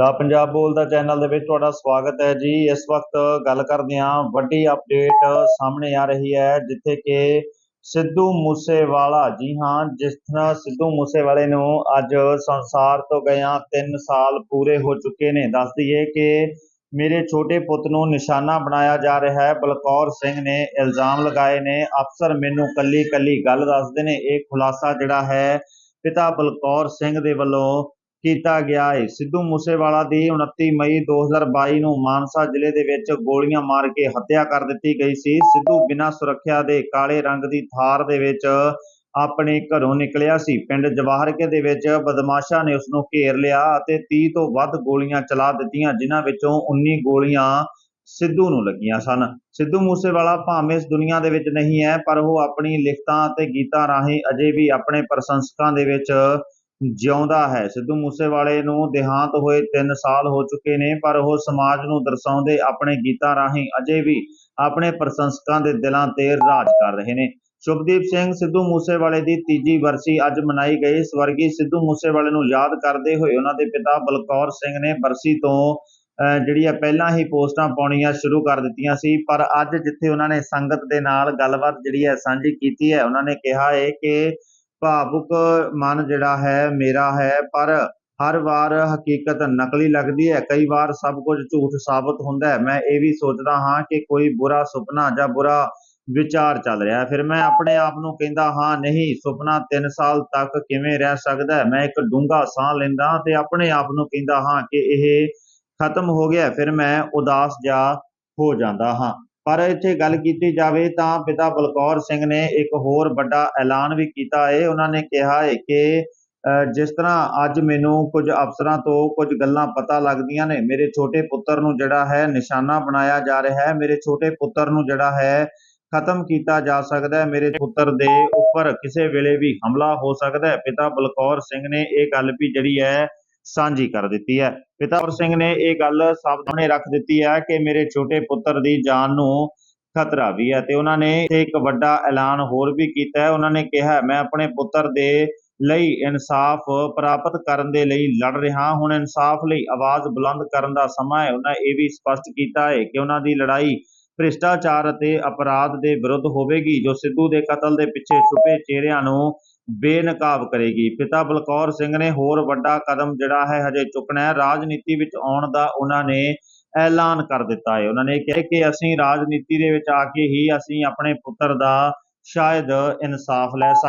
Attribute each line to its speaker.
Speaker 1: ਦਾ ਪੰਜਾਬ ਬੋਲਦਾ ਚੈਨਲ ਦੇ ਵਿੱਚ ਤੁਹਾਡਾ ਸਵਾਗਤ ਹੈ ਜੀ। ਇਸ ਵਕਤ ਗੱਲ ਕਰਦੇ ਹਾਂ, ਵੱਡੀ ਅਪਡੇਟ ਸਾਹਮਣੇ ਆ ਰਹੀ ਹੈ, ਜਿੱਥੇ ਕਿ ਸਿੱਧੂ ਮੂਸੇਵਾਲਾ ਜੀ ਹਾਂ, ਜਿਸ ਤਰ੍ਹਾਂ ਸਿੱਧੂ ਮੂਸੇਵਾਲੇ ਨੂੰ ਅੱਜ ਸੰਸਾਰ ਤੋਂ ਗਿਆ 3 ਸਾਲ ਪੂਰੇ ਹੋ ਚੁੱਕੇ ਨੇ। ਦੱਸ ਦਈਏ ਕਿ ਮੇਰੇ ਛੋਟੇ ਪੁੱਤ ਨੂੰ ਨਿਸ਼ਾਨਾ ਬਣਾਇਆ ਜਾ ਰਿਹਾ ਹੈ। ਬਲਕੌਰ ਸਿੰਘ ਨੇ ਇਲਜ਼ਾਮ ਲਗਾਏ ਨੇ। ਅਫਸਰ ਮੈਨੂੰ ਕੱਲੀ ਕੱਲੀ ਗੱਲ ਦੱਸਦੇ ਨੇ। ਇਹ ਖੁਲਾਸਾ ਜਿਹੜਾ ਹੈ, ਪਿਤਾ ਬਲਕੌਰ ਸਿੰਘ ਦੇ ਵੱਲੋਂ ਕੀਤਾ ਗਿਆ ਹੈ। ਸਿੱਧੂ ਮੂਸੇਵਾਲਾ ਦੀ 29 ਮਈ 2022 ਨੂੰ ਮਾਨਸਾ ਜ਼ਿਲ੍ਹੇ ਦੇ ਵਿੱਚ ਗੋਲੀਆਂ ਮਾਰ ਕੇ ਹੱਤਿਆ ਕਰ ਦਿੱਤੀ ਗਈ ਸੀ। ਸਿੱਧੂ ਬਿਨਾਂ ਸੁਰੱਖਿਆ ਦੇ ਕਾਲੇ ਰੰਗ ਦੀ ਥਾਰ ਦੇ ਵਿੱਚ ਆਪਣੇ ਘਰੋਂ ਨਿਕਲਿਆ ਸੀ। ਪਿੰਡ ਜਵਾਹਰਕੇ ਦੇ ਵਿੱਚ ਬਦਮਾਸ਼ਾਂ ਨੇ ਉਸ ਨੂੰ ਘੇਰ ਲਿਆ ਅਤੇ 30 ਤੋਂ ਵੱਧ ਗੋਲੀਆਂ ਚਲਾ ਦਿੱਤੀਆਂ, ਜਿਨ੍ਹਾਂ ਵਿੱਚੋਂ 19 ਗੋਲੀਆਂ ਸਿੱਧੂ ਨੂੰ ਲੱਗੀਆਂ ਸਨ। ਸਿੱਧੂ ਮੂਸੇਵਾਲਾ ਭਾਵੇਂ ਇਸ ਦੁਨੀਆ ਦੇ ਵਿੱਚ ਨਹੀਂ ਹੈ, ਪਰ ਉਹ ਆਪਣੀ ਲਿਖਤਾਂ ਅਤੇ ਗੀਤਾਂ ਰਾਹੀਂ ਅਜੇ ਵੀ ਆਪਣੇ ਪ੍ਰਸ਼ੰਸਕਾਂ ਦੇ ਵਿੱਚ ਜਿਉਂਦਾ ਹੈ। ਸਿੱਧੂ ਮੂਸੇਵਾਲੇ ਨੂੰ ਦੇਹਾਂਤ ਹੋਏ 3 ਸਾਲ ਹੋ ਚੁੱਕੇ ਨੇ, ਪਰ ਉਹ ਸਮਾਜ ਨੂੰ ਦਰਸਾਉਂਦੇ ਆਪਣੇ ਗੀਤਾਂ ਰਾਹੀਂ ਅਜੇ ਵੀ ਆਪਣੇ ਪ੍ਰਸ਼ੰਸਕਾਂ ਦੇ ਦਿਲਾਂ ਤੇ ਰਾਜ ਕਰ ਰਹੇ ਨੇ। ਸ਼ੁਭਦੀਪ ਸਿੰਘ ਸਿੱਧੂ ਮੂਸੇਵਾਲੇ ਦੀ ਤੀਜੀ ਵਰਸੀ ਅੱਜ ਮਨਾਈ ਗਈ। ਸਵਰਗੀ ਸਿੱਧੂ ਮੂਸੇਵਾਲੇ ਨੂੰ ਯਾਦ ਕਰਦੇ ਹੋਏ ਉਹਨਾਂ ਦੇ ਪਿਤਾ ਬਲਕੌਰ ਸਿੰਘ ਨੇ ਵਰਸੀ ਤੋਂ ਅਹ ਜਿਹੜੀ ਆ ਪਹਿਲਾਂ ਹੀ ਪੋਸਟਾਂ ਪਾਉਣੀਆਂ ਸ਼ੁਰੂ ਕਰ ਦਿੱਤੀਆਂ ਸੀ, ਪਰ ਅੱਜ ਜਿੱਥੇ ਉਹਨਾਂ ਨੇ ਸੰਗਤ ਦੇ ਨਾਲ ਗੱਲਬਾਤ ਜਿਹੜੀ ਹੈ, ਸਾਂਝੀ ਕੀਤੀ ਹੈ, ਉਹਨਾਂ ਨੇ ਕਿਹਾ ਹੈ ਕਿ ਭਾਵੁਕ ਮਨ ਜਿਹੜਾ ਹੈ, ਮੇਰਾ ਹੈ, ਪਰ ਹਰ ਵਾਰ ਹਕੀਕਤ ਨਕਲੀ ਲੱਗਦੀ ਹੈ। ਕਈ ਵਾਰ ਸਭ ਕੁਝ ਝੂਠ ਸਾਬਤ ਹੁੰਦਾ ਹੈ। ਮੈਂ ਇਹ ਵੀ ਸੋਚਦਾ ਹਾਂ ਕਿ ਕੋਈ ਬੁਰਾ ਸੁਪਨਾ ਜਾਂ ਬੁਰਾ ਵਿਚਾਰ ਚੱਲ ਰਿਹਾ ਫਿਰ ਮੈਂ ਆਪਣੇ ਆਪ ਨੂੰ ਕਹਿੰਦਾ ਹਾਂ, ਨਹੀਂ, ਸੁਪਨਾ 3 ਸਾਲ ਤੱਕ ਕਿਵੇਂ ਰਹਿ ਸਕਦਾ ਹੈ? ਮੈਂ ਇੱਕ ਡੂੰਘਾ ਸਾਹ ਲੈਂਦਾ ਤੇ ਆਪਣੇ ਆਪ ਨੂੰ ਕਹਿੰਦਾ ਹਾਂ ਕਿ ਇਹ ਖਤਮ ਹੋ ਗਿਆ ਫਿਰ ਮੈਂ ਉਦਾਸ ਜਾ ਹੋ ਜਾਂਦਾ ਹਾਂ। ਪਰ ਇੱਥੇ ਗੱਲ ਕੀਤੀ ਜਾਵੇ ਤਾਂ ਪਿਤਾ ਬਲਕੌਰ ਸਿੰਘ ਨੇ ਇੱਕ ਹੋਰ ਵੱਡਾ ਐਲਾਨ ਵੀ ਕੀਤਾ ਹੈ ਉਹਨਾਂ ਨੇ ਕਿਹਾ ਹੈ ਕਿ ਜਿਸ ਤਰ੍ਹਾਂ ਅੱਜ ਮੈਨੂੰ ਕੁਝ ਅਫਸਰਾਂ ਤੋਂ ਕੁਝ ਗੱਲਾਂ ਪਤਾ ਲੱਗਦੀਆਂ ਨੇ, ਮੇਰੇ ਛੋਟੇ ਪੁੱਤਰ ਨੂੰ ਜਿਹੜਾ ਹੈ ਨਿਸ਼ਾਨਾ ਬਣਾਇਆ ਜਾ ਰਿਹਾ ਹੈ, ਮੇਰੇ ਛੋਟੇ ਪੁੱਤਰ ਨੂੰ ਜਿਹੜਾ ਹੈ ਖਤਮ ਕੀਤਾ ਜਾ ਸਕਦਾ ਹੈ, ਮੇਰੇ ਪੁੱਤਰ ਦੇ ਉੱਪਰ ਕਿਸੇ ਵੇਲੇ ਵੀ ਹਮਲਾ ਹੋ ਸਕਦਾ ਹੈ। ਪਿਤਾ ਬਲਕੌਰ ਸਿੰਘ ਨੇ ਇਹ ਗੱਲ ਵੀ ਜਿਹੜੀ ਹੈ ਸਾਂਝੀ ਕਰ ਦਿੱਤੀ ਹੈ। ਪਿਤਾ ਸਿੰਘ ਨੇ ਇਹ ਗੱਲ ਸਾਹਮਣੇ ਰੱਖ ਦਿੱਤੀ ਹੈ ਕਿ ਮੇਰੇ ਛੋਟੇ ਪੁੱਤਰ ਦੀ ਜਾਨ ਨੂੰ ਖਤਰਾ ਵੀ ਹੈ ਤੇ ਉਹਨਾਂ ਨੇ ਇੱਕ ਵੱਡਾ ਐਲਾਨ ਹੋਰ ਵੀ ਕੀਤਾ ਹੈ। ਉਹਨਾਂ ਨੇ ਕਿਹਾ, ਮੈਂ ਆਪਣੇ ਪੁੱਤਰ ਦੇ ਲਈ ਇਨਸਾਫ ਪ੍ਰਾਪਤ ਕਰਨ ਦੇ ਲਈ ਲੜ ਰਿਹਾ ਹੁਣ ਇਨਸਾਫ ਲਈ ਆਵਾਜ਼ ਬੁਲੰਦ ਕਰਨ ਦਾ ਸਮਾਂ ਹੈ। ਉਹਨਾਂ ਇਹ ਵੀ ਸਪਸ਼ਟ ਕੀਤਾ ਹੈ ਕਿ ਉਹਨਾਂ ਦੀ ਲੜਾਈ ਭ੍ਰਿਸ਼ਟਾਚਾਰ ਅਤੇ ਅਪਰਾਧ ਦੇ ਵਿਰੁੱਧ ਹੋਵੇਗੀ, ਜੋ ਸਿੱਧੂ ਦੇ ਕਤਲ ਦੇ ਪਿੱਛੇ ਛੁਪੇ ਚਿਹਰਿਆਂ ਨੂੰ ਬੇਨਕਾਬ ਕਰੇਗੀ। ਪਿਤਾ ਬਲਕੌਰ ਸਿੰਘ ਨੇ ਹੋਰ ਵੱਡਾ ਕਦਮ ਜਿਹੜਾ ਹੈ ਹਜੇ ਚੁੱਕਣਾ ਹੈ। ਰਾਜਨੀਤੀ ਵਿੱਚ ਆਉਣ ਦਾ ਉਹਨਾਂ ਨੇ ਐਲਾਨ ਕਰ ਦਿੱਤਾ ਹੈ। ਉਹਨਾਂ ਨੇ ਕਿਹਾ ਕਿ ਅਸੀਂ ਰਾਜਨੀਤੀ ਦੇ ਵਿੱਚ ਆ ਕੇ ਹੀ ਅਸੀਂ ਆਪਣੇ ਪੁੱਤਰ ਦਾ ਸ਼ਾਇਦ ਇਨਸਾਫ ਲੈ ਸਕਦੇ